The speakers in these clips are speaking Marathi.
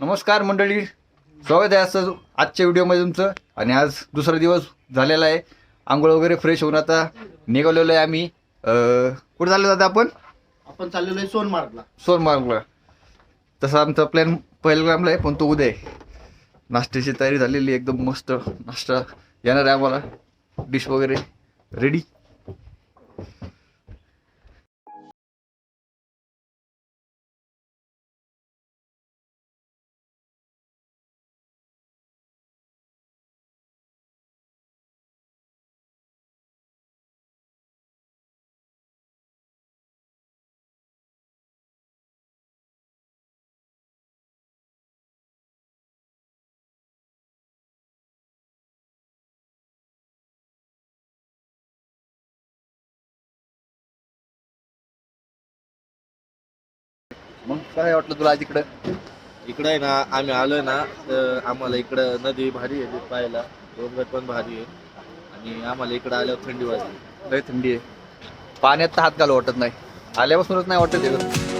नमस्कार मंडळी. स्वागत आहे असं आजच्या व्हिडिओमध्ये तुमचं. आणि आज दुसरा दिवस झालेला आहे. आंघोळ वगैरे फ्रेश होऊन आता निघालेलो आहे आम्ही. अं, कुठे चाललो आता आपण? आपण चाललेलो आहे सोनमार्गला. सोनमार्गला. तसा आमचा प्लॅन पहिलग्रामला आहे पण तो उद्या आहे. नाश्त्याची तयारी झालेली आहे, एकदम मस्त नाश्ता येणार आहे आम्हाला. डिश वगैरे रेडी मग काय वाटलं तुला आज इकडं? इकडे आहे ना आम्ही आलोय ना तर आम्हाला इकडं नदी भारी आहे पाहायला. डोंगर पण भारी आहे. आणि आम्हाला इकडे आल्यावर थंडी वाजली लय थंडी आहे. पाण्यात तर हात घालू वाटत नाही. आल्यापासूनच नाही वाटत आहे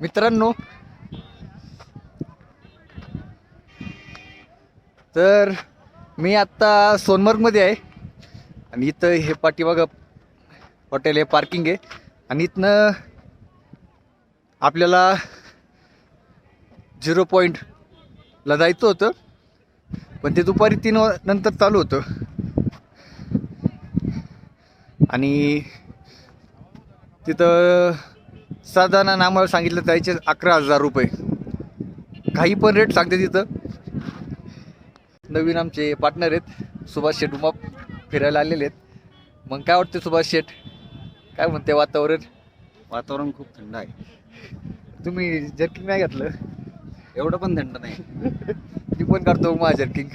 मित्रांनो. तर मी आत्ता सोनमर्गमध्ये आहे. आणि इथं हे पाठीमागं हॉटेल हे पार्किंग आहे. आणि इथनं आपल्याला झिरो पॉईंटला जायचं होतं. पण ते दुपारी तीन नंतर चालू होतं. आणि तिथं साधारण आम्हाला सांगितलं जायचे अकरा हजार रुपये. काही पण रेट सांगते तिथं. नवीन आमचे पार्टनर आहेत सुभाष शेठ उमा फिरायला आलेले आहेत. मग काय वाटते सुभाष शेठ? काय म्हणते वातावरण? वातावरण खूप थंड आहे. तुम्ही जर्किंग नाही घातलं? एवढं पण थंड नाही. मी पण करतो मा जर्किंग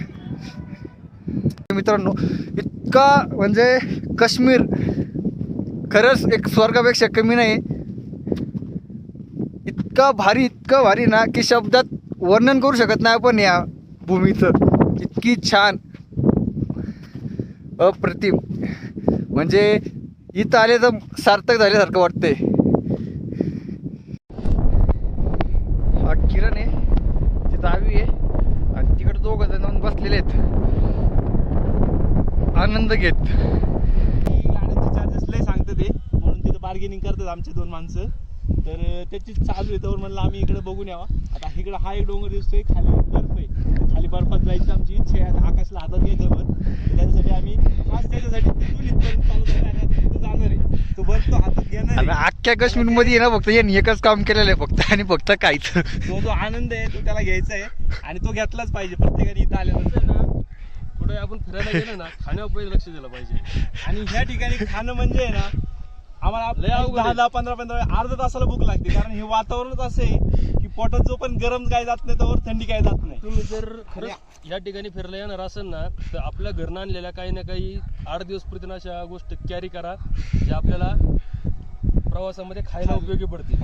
मित्रांनो इतका म्हणजे काश्मीर खरंच एक स्वर्गापेक्षा कमी नाही. इतका भारी इतकं भारी ना की शब्दात वर्णन करू शकत नाही आपण या भूमीचं. इतकी छान. अप्रतिम. म्हणजे इथं आले तर सार्थक झाल्यासारखं वाटतंय. हा किरण आहे. तिथं आवी आहे. आणि तिकडे दोघं जण बसलेले आहेत. आनंद घेत. गाड्यांचे चार्जेस लय सांगतात ते. म्हणून तिथं बार्गेनिंग करतात आमचे दोन माणसं. तर त्याची चालू आहे. तर म्हणलं आम्ही इकडे बघून यावा. आता इकडे हा एक डोंगर दिसतोय खाली बर्फ आहे. खाली बर्फात जायची आमची इच्छा आहे. आता आकाशला हातात घ्यायचं तर त्याच्यासाठी आम्ही खास त्याच्यासाठी जाणार आहे. तो बर्फ तो हातात घेणार. अख्ख्या काश्मीरमध्ये ना फक्त यांनी एकच काम केलेलं आहे. फक्त आणि फक्त काहीच. तो जो आनंद आहे तो त्याला घ्यायचा आहे. आणि तो घेतलाच पाहिजे. प्रत्येकाने इथं आल्यानंतर ना कुठे आपण फिरायला गेलो ना खाण्यावर लक्ष दिलं पाहिजे. आणि ह्या ठिकाणी खाणं म्हणजे आहे ना आम्हाला दहा पंधरा पंधरा अर्धा तासाला भूक लागते. कारण हे वातावरणच असं आहे की पोटात जो पण गरम काय जात नाही त्यावर थंडी काय जात नाही. तुम्ही जर खरंच या ठिकाणी फिरायला येणार असेल ना तर आपल्या घरनं आणलेल्या काही ना काही आठ दिवस पूर्वी अशा गोष्टी कॅरी करा ज्या आपल्याला प्रवासामध्ये खायला उपयोगी पडतील.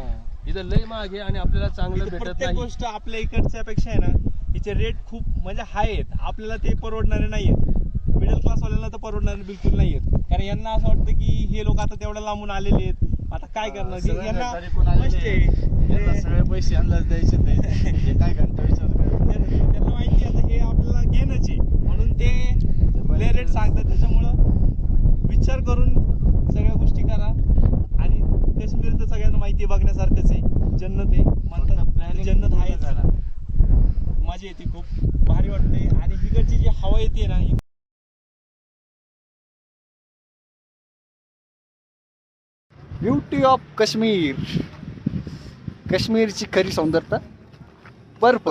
इथं लय महाग आहे आणि आपल्याला चांगलं भेटत नाही. गोष्ट आपल्या इकडच्या पेक्षा आहे ना हिचे रेट खूप म्हणजे हाय आहेत. आपल्याला ते परवडणारे नाही आहेत मिडल क्लास वाल्यांना तर परवडणारे बिलकुल नाही आहेत कारण यांना असं वाटतं की हे लोक आता तेवढ्या लांबून आलेले आहेत. आता काय करणार? यांना आहे. सगळे पैसे अंदाज द्यायचे ते. काय घंटा विचार त्यांना त्यांना माहिती आहे आता हे आपल्याला घेणंच आहे. म्हणून ते लय रेट सांगतात. त्याच्यामुळं विचार करून सगळ्या गोष्टी करा आणि काश्मीर तर सगळ्यांना माहिती आहे बघण्यासारखंच आहे जन्नत आहे म्हणतात जन्नत आहे मजा येते खूप भारी वाटते आणि हिकडची जी हवा येते ना ही ब्युटी ऑफ काश्मीर. काश्मीरची खरी सौंदर्यता बर्फ.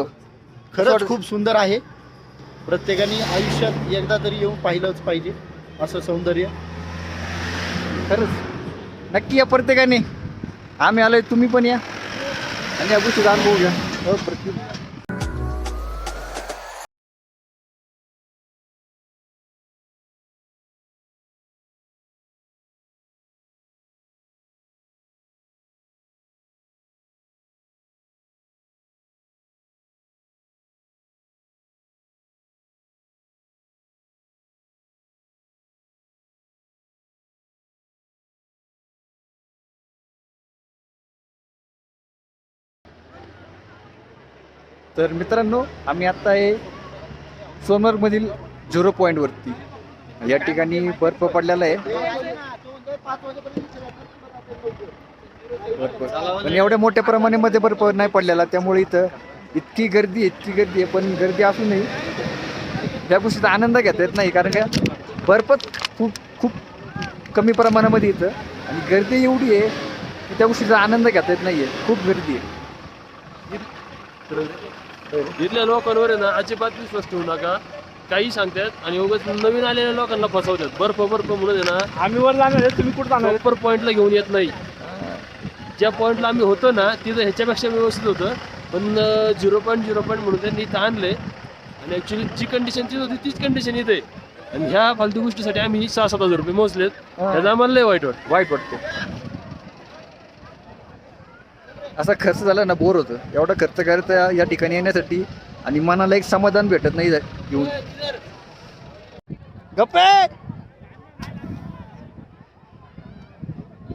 खरंच खूप सुंदर आहे. प्रत्येकाने आयुष्यात एकदा तरी येऊन पाहिलंच पाहिजे असं सौंदर्य. खरंच. नक्की या प्रत्येकाने. आम्ही आलोय तुम्ही पण या. आणि या गोष्टीचा अनुभव घ्या. अप्रतिम तर मित्रांनो आम्ही आत्ता आहे सोनमर्गमधील झिरो पॉईंटवरती या ठिकाणी बर्फ पडलेला आहे. पण एवढ्या मोठ्या प्रमाणामध्ये बर्फ नाही पडलेला त्यामुळे इथं इतकी गर्दी आहे, इतकी गर्दी आहे पण गर्दी असूनही त्या गोष्टीचा आनंद घेता येत नाही कारण का बर्फच खूप खूप कमी प्रमाणामध्ये इथं. आणि गर्दी एवढी आहे की त्या गोष्टीचा आनंद घेता येत नाही आहे खूप गर्दी आहे. इथल्या लोकांवर आहे ना अजिबात विश्वास ठेवू नका. काही सांगतात आणि उगाच नवीन आलेल्या लोकांना फसवतात. बर्फ बर्फ म्हणून आहे ना आम्ही वर जाणार आहे तुम्ही कुठं जाणार? प्रॉपर पॉईंटला घेऊन येत नाही. ज्या पॉईंटला आम्ही होतो ना तिथं ह्याच्यापेक्षा व्यवस्थित होतं. पण झिरो पॉईंट झिरो पॉईंट म्हणून त्यांनी इथं आणले आणि ॲक्च्युली जी कंडिशन तिथं होती तीच कंडिशन इथे आहे. आणि ह्या फालतू गोष्टीसाठी आम्ही सहा सात हजार रुपये मोजलेत. त्याचा आम्हाला लय वाईट वाटतं. वाईट वाटते. असा खर्च झाला ना बोर होतं. एवढा खर्च करायचा या ठिकाणी येण्यासाठी आणि मनाला एक समाधान भेटत नाही येऊन. गप्पे!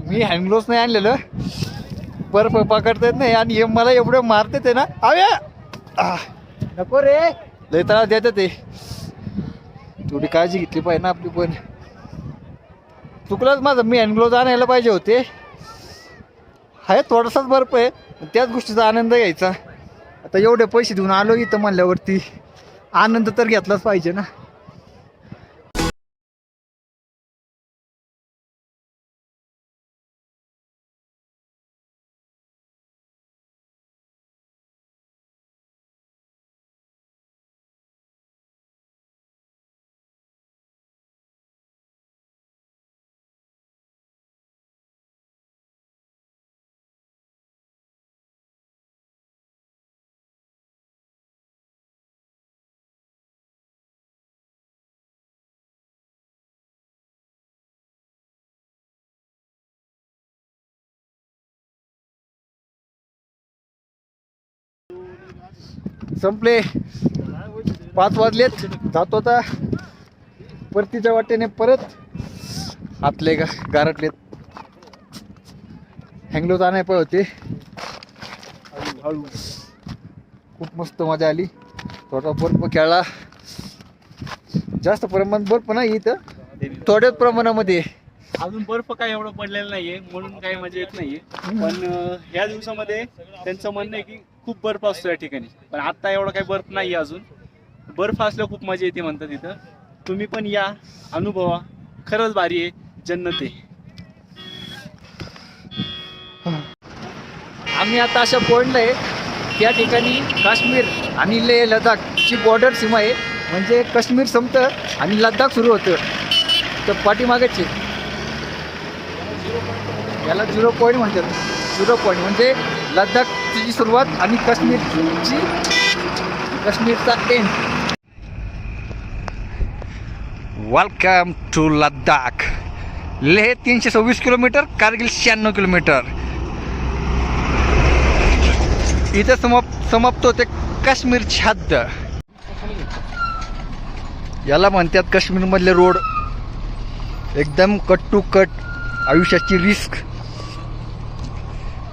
मी हँडग्लोव्स नाही आणलेलं. बर्फ पकडता येत नाही आणि हे मला एवढं मारते ते ना. अवे नको रे. लय त्रास देतात ते थोडी काळजी घेतली पाहिजे ना आपली पण. चुकलंच माझं. मी हँडग्लोव्ज आणायला पाहिजे होते. आहे थोडासाच बर्फ आहे. पण त्याच गोष्टीचा आनंद घ्यायचा. आता एवढे पैसे देऊन आलो इथं म्हणल्यावरती. आनंद तर घेतलाच पाहिजे ना. संपले. पाच वाजलेत. जातो आता. परतीच्या वाटेने परत. हातले गा गारटलेत. हँगलो जाणे पण होते. खूप मस्त मजा आली. थोडा बर्फ खेळला. जास्त प्रमाणात बर्फ नाही इथं. थोड्याच प्रमाणामध्ये. अजून बर्फ काय एवढं पडलेला नाहीये म्हणून काही मजा येत नाहीये. पण ह्या दिवसामध्ये त्यांचं म्हणणं आहे की खूप बर्फ असतो या ठिकाणी. पण आत्ता एवढा काही बर्फ नाहीये अजून. बर्फ असल्यावर खूप मजा येते म्हणतात इथं तुम्ही पण या अनुभवा. खरंच भारी आहे जन्नत आहे. आम्ही आता अशा पॉईंटला आहे. या ठिकाणी काश्मीर आणि लेह लडाखची बॉर्डर सीमा आहे. म्हणजे काश्मीर संपतं आणि लडाख सुरू होतं. तर पाठीमागचे याला झिरो पॉईंट म्हणतात. झिरो पॉईंट म्हणजे लद्दाख तिची सुरुवात आणि काश्मीरची काश्मीरचा end welcome to Ladakh Leh तीनशे सव्वीस किलोमीटर कारगिल शहाण्णव किलोमीटर. इथं समाप्त समाप्त होते काश्मीरची हद्द याला म्हणतात काश्मीरमधले रोड एकदम कट टू कट आयुष्याची रिस्क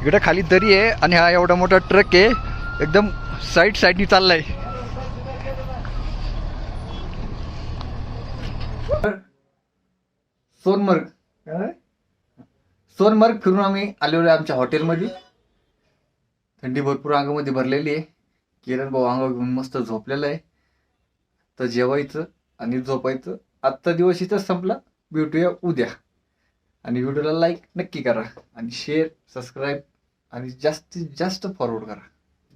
इकडे खाली दरी आहे आणि हा एवढा मोठा ट्रक आहे. एकदम साईड साईडनी चाललाय. सोनमर्ग. सोनमर्ग फिरून आम्ही आलेलो आहे आमच्या हॉटेलमध्ये थंडी भरपूर अंगामध्ये भरलेली आहे. किरण भाऊ अंगावर घेऊन मस्त झोपलेला आहे. तर जेवायचं आणि झोपायचं. आजचा दिवस इथंच संपला. भेटूया उद्या. आणि व्हिडिओला लाईक नक्की करा. आणि शेअर सबस्क्राईब आणि जास्तीत जास्त फॉरवर्ड करा.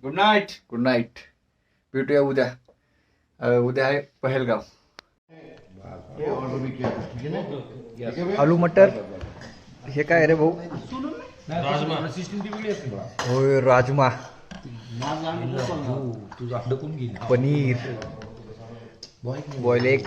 गुड नाईट गुड नाईट भेटूया उद्या. उद्या आहे पहलगाव. आलू मटर. हे काय रे भाऊ? होय राजमा. पनीर. Boil egg